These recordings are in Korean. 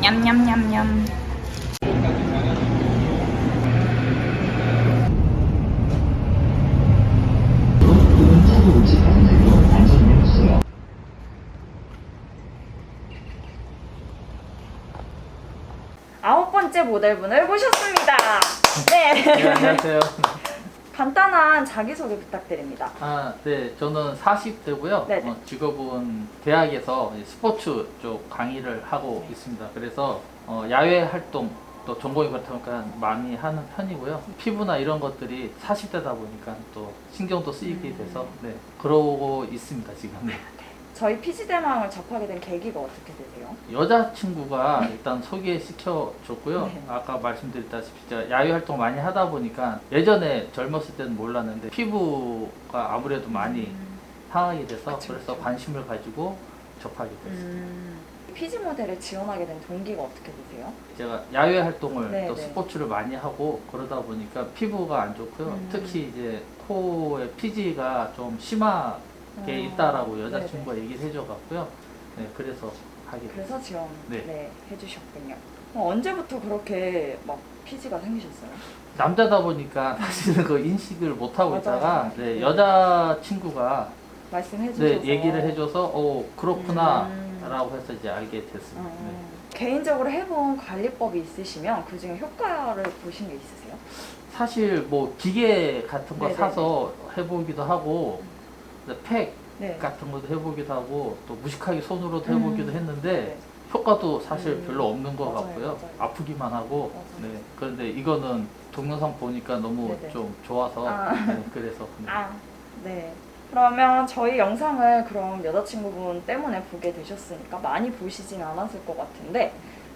냠냠냠냠. 아홉 번째 모델분을 모셨습니다. 네. 네, 안녕하세요. 간단한 자기소개 부탁드립니다. 아, 네, 저는 40대고요. 네네. 어, 직업은 대학에서 이제 스포츠 쪽 강의를 하고 있습니다. 그래서 어, 야외 활동 또 전공이 그렇다 보니까 많이 하는 편이고요. 피부나 이런 것들이 40대다 보니까 또 신경도 쓰이게 돼서 네, 그러고 있습니다, 지금. 네. 저희 피지 대망을 접하게 된 계기가 어떻게 되세요? 여자친구가 일단 소개시켜 줬고요. 네. 아까 말씀드렸다시피 제가 야외 활동 많이 하다 보니까 예전에 젊었을 때는 몰랐는데 피부가 아무래도 많이 음. 상하게 돼서 그쵸, 그래서 그쵸. 관심을 가지고 접하게 됐어요. 음. 피지 모델을 지원하게 된 동기가 어떻게 되세요? 제가 야외 활동을 네, 또 네. 스포츠를 많이 하고 그러다 보니까 피부가 안 좋고요. 음. 특히 이제 코에 피지가 좀 심하게 어, 있다라고 여자친구가 얘기를 해줘갖고요. 네, 그래서 하게 됐어요. 그래서 지원 네. 네. 해주셨군요. 어, 언제부터 그렇게 막 피지가 생기셨어요? 남자다 보니까 사실은 그 인식을 못 하고 맞아요. 있다가 네, 네. 여자 친구가 말씀해 주셔서 네, 얘기를 해줘서 어 그렇구나 음. 라고 해서 이제 알게 됐습니다. 어, 네. 개인적으로 해본 관리법이 있으시면 그 중에 효과를 보신 게 있으세요? 사실 뭐 기계 같은 거 네네네. 사서 해보기도 하고 팩 네. 같은 것도 해보기도 하고 또 무식하게 손으로도 음. 해보기도 했는데 네. 효과도 사실 음. 별로 없는 것 맞아요, 같고요. 맞아요. 아프기만 하고 맞아요. 네. 그런데 이거는 동영상 보니까 너무 네네. 좀 좋아서 아. 네, 그래서 네. 아, 네. 그러면 저희 영상을 그럼 여자친구분 때문에 보게 되셨으니까 많이 보시진 않았을 것 같은데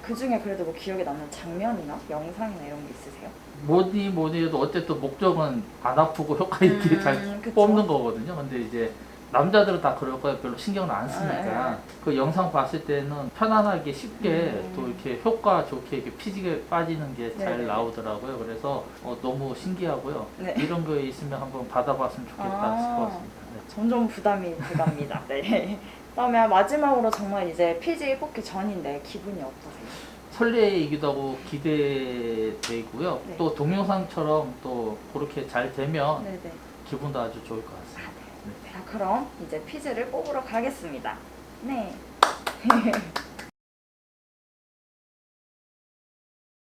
그 중에 그래도 뭐 기억에 남는 장면이나 영상이나 이런 게 있으세요? 뭐니 뭐니 해도 어쨌든 목적은 안 아프고 효과 있게 음, 잘 그쵸. 뽑는 거거든요. 근데 이제 남자들은 다 그럴 거예요. 별로 신경을 안 쓰니까. 아, 그 영상 봤을 때는 편안하게 쉽게 음. 또 이렇게 효과 좋게 이렇게 피지게 빠지는 게 잘 네네네. 나오더라고요. 그래서 어, 너무 신기하고요. 네. 이런 거 있으면 한번 받아봤으면 좋겠다 아. 같습니다. 네. 점점 부담이 돼갑니다. 네. 그러면 마지막으로 정말 이제 피지 뽑기 전인데 기분이 어떠세요? 설레이기도 하고 기대되고요. 네. 또 동영상처럼 또 그렇게 잘 되면 네네. 기분도 아주 좋을 것 같습니다. 네. 자, 그럼 이제 피지를 뽑으러 가겠습니다. 네.